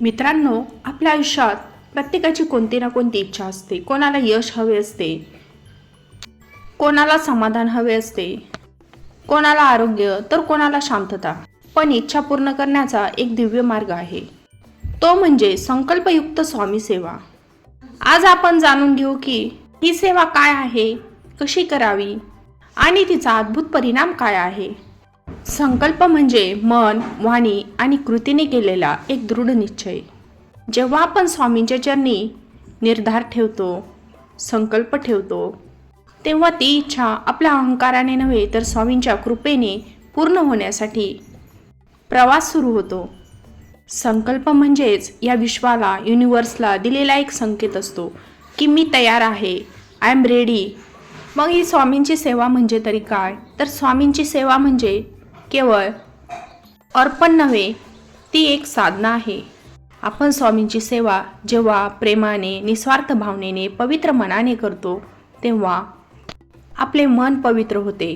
मित्रांनो आपल्या आयुष्यात प्रत्येकाची कोणती ना कोणती इच्छा असते. कोणाला यश हवे असते. कोणाला समाधान हवे असते. कोणाला आरोग्य तर कोणाला शांतता. पण इच्छा पूर्ण करण्याचा एक दिव्य मार्ग आहे. तो म्हणजे संकल्पयुक्त स्वामी सेवा. आज आपण जाणून घेऊ की ही सेवा काय आहे कशी करावी आणि तिचा अद्भुत परिणाम काय आहे. संकल्प म्हणजे मन वाणी आणि कृतीने केलेला एक दृढ निश्चय. जेव्हा आपण स्वामींच्या चरणी निर्धार ठेवतो संकल्प ठेवतो तेव्हा ती इच्छा आपल्या अहंकाराने नव्हे तर स्वामींच्या कृपेने पूर्ण होण्यासाठी प्रवास सुरू होतो. संकल्प म्हणजेच या विश्वाला युनिवर्सला दिलेला एक संकेत असतो की मी तयार आहे आय एम रेडी मग ही स्वामींची सेवा म्हणजे तरी काय? तर स्वामींची सेवा म्हणजे केवळ अर्पण नव्हे ती एक साधना आहे. आपण स्वामींची सेवा जेव्हा प्रेमाने निस्वार्थ भावनेने पवित्र मनाने करतो तेव्हा आपले मन पवित्र होते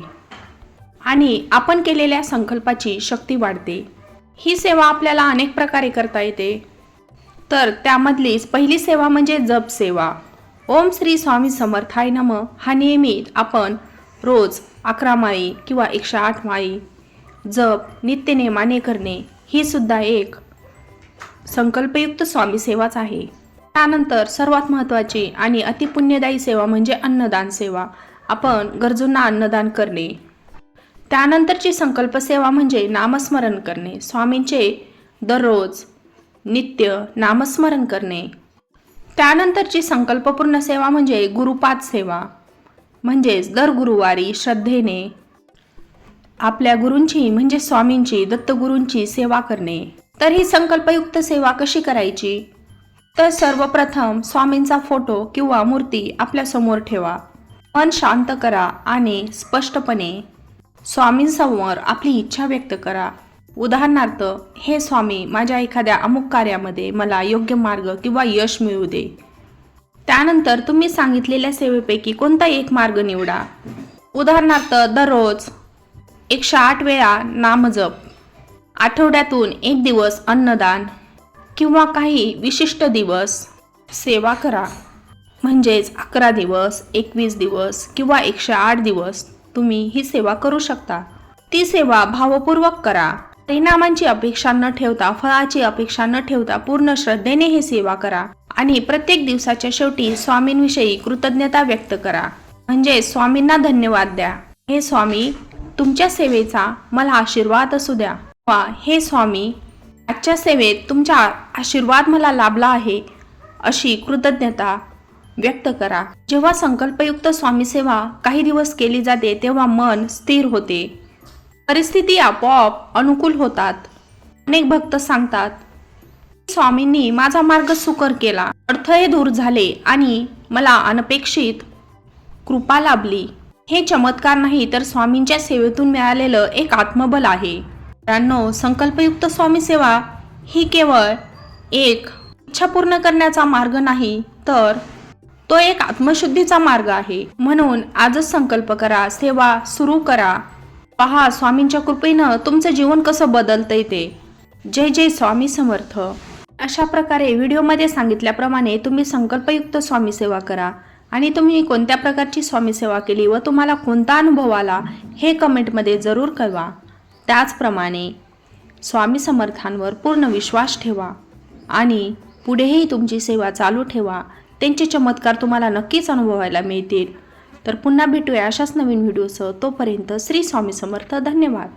आणि आपण केलेल्या संकल्पाची शक्ती वाढते. ही सेवा आपल्याला अनेक प्रकारे करता येते. तर त्यामधलीच पहिली सेवा म्हणजे जप सेवा. ओम श्री स्वामी समर्थाय नम. हा नियमित आपण रोज अकरा माळी किंवा एकशे आठ माळी जप नित्यनेमाने करणे ही सुद्धा एक संकल्पयुक्त स्वामी सेवाच आहे. त्यानंतर सर्वात महत्त्वाची आणि अतिपुण्यदायी सेवा म्हणजे अन्नदान सेवा. आपण गरजूंना अन्नदान करणे. त्यानंतरची संकल्प सेवा म्हणजे नामस्मरण करणे. स्वामींचे दररोज नित्य नामस्मरण करणे. त्यानंतरची संकल्पपूर्ण सेवा म्हणजे गुरुपाद सेवा. म्हणजेच दर गुरुवारी श्रद्धेने आपल्या गुरूंची म्हणजे स्वामींची दत्तगुरूंची सेवा करणे. तर ही संकल्पयुक्त सेवा कशी करायची? तर सर्वप्रथम स्वामींचा फोटो किंवा मूर्ती आपल्यासमोर ठेवा. मन शांत करा आणि स्पष्टपणे स्वामींसमोर आपली इच्छा व्यक्त करा. उदाहरणार्थ हे स्वामी माझ्या एखाद्या अमुक कार्यामध्ये मला योग्य मार्ग किंवा यश मिळू दे. त्यानंतर तुम्ही सांगितलेल्या सेवेपैकी कोणता एक मार्ग निवडा. उदाहरणार्थ दररोज एकशे आठ वेळा नामजप आठवड्यातून एक दिवस अन्नदान किंवा काही विशिष्ट दिवस सेवा करा. म्हणजेच अकरा दिवस एकवीस दिवस किंवा एकशे आठ दिवस तुम्ही ही सेवा करू शकता. ती सेवा भावपूर्वक करा. परिणामांची अपेक्षा न ठेवता फळाची अपेक्षा न ठेवता पूर्ण श्रद्धेने ही सेवा करा आणि प्रत्येक दिवसाच्या शेवटी स्वामींविषयी कृतज्ञता व्यक्त करा. म्हणजे स्वामींना धन्यवाद द्या. हे स्वामी तुमच्या सेवेचा मला आशीर्वाद असू द्या. वा हे स्वामी आजच्या सेवेत तुमचा आशीर्वाद मला लाभला आहे अशी कृतज्ञता व्यक्त करा. जेव्हा संकल्पयुक्त स्वामी सेवा काही दिवस केली जाते तेव्हा मन स्थिर होते. परिस्थिती आपोआप अनुकूल होतात. अनेक भक्त सांगतात स्वामींनी माझा मार्ग सुकर केला. अडथळे दूर झाले आणि मला अनपेक्षित कृपा लाभली. हे चमत्कार नाही तर स्वामींच्या सेवेतून मिळालेलं एक आत्मबल आहे. मित्रांनो संकल्पयुक्त स्वामी सेवा ही केवळ एक इच्छा पूर्ण करण्याचा मार्ग नाही तर तो एक आत्मशुद्धीचा मार्ग आहे. म्हणून आजच संकल्प करा सेवा सुरू करा. पहा स्वामींच्या कृपेनं तुमचं जीवन कसं बदलतंय ते. जय जय स्वामी समर्थ. अशा प्रकारे व्हिडिओमध्ये सांगितल्याप्रमाणे तुम्ही संकल्पयुक्त स्वामी सेवा करा. आणि तुम्ही कोणत्या प्रकारची स्वामी सेवा केली व तुम्हाला कोणता अनुभव आला हे कमेंटमध्ये जरूर कळवा. त्याचप्रमाणे स्वामी समर्थांवर पूर्ण विश्वास ठेवा आणि पुढेही तुमची सेवा चालू ठेवा. त्यांचे चमत्कार तुम्हाला नक्कीच अनुभवायला मिळतील. तर पुन्हा भेटूया अशाच नवीन व्हिडिओसह. तोपर्यंत श्री स्वामी समर्थ. धन्यवाद.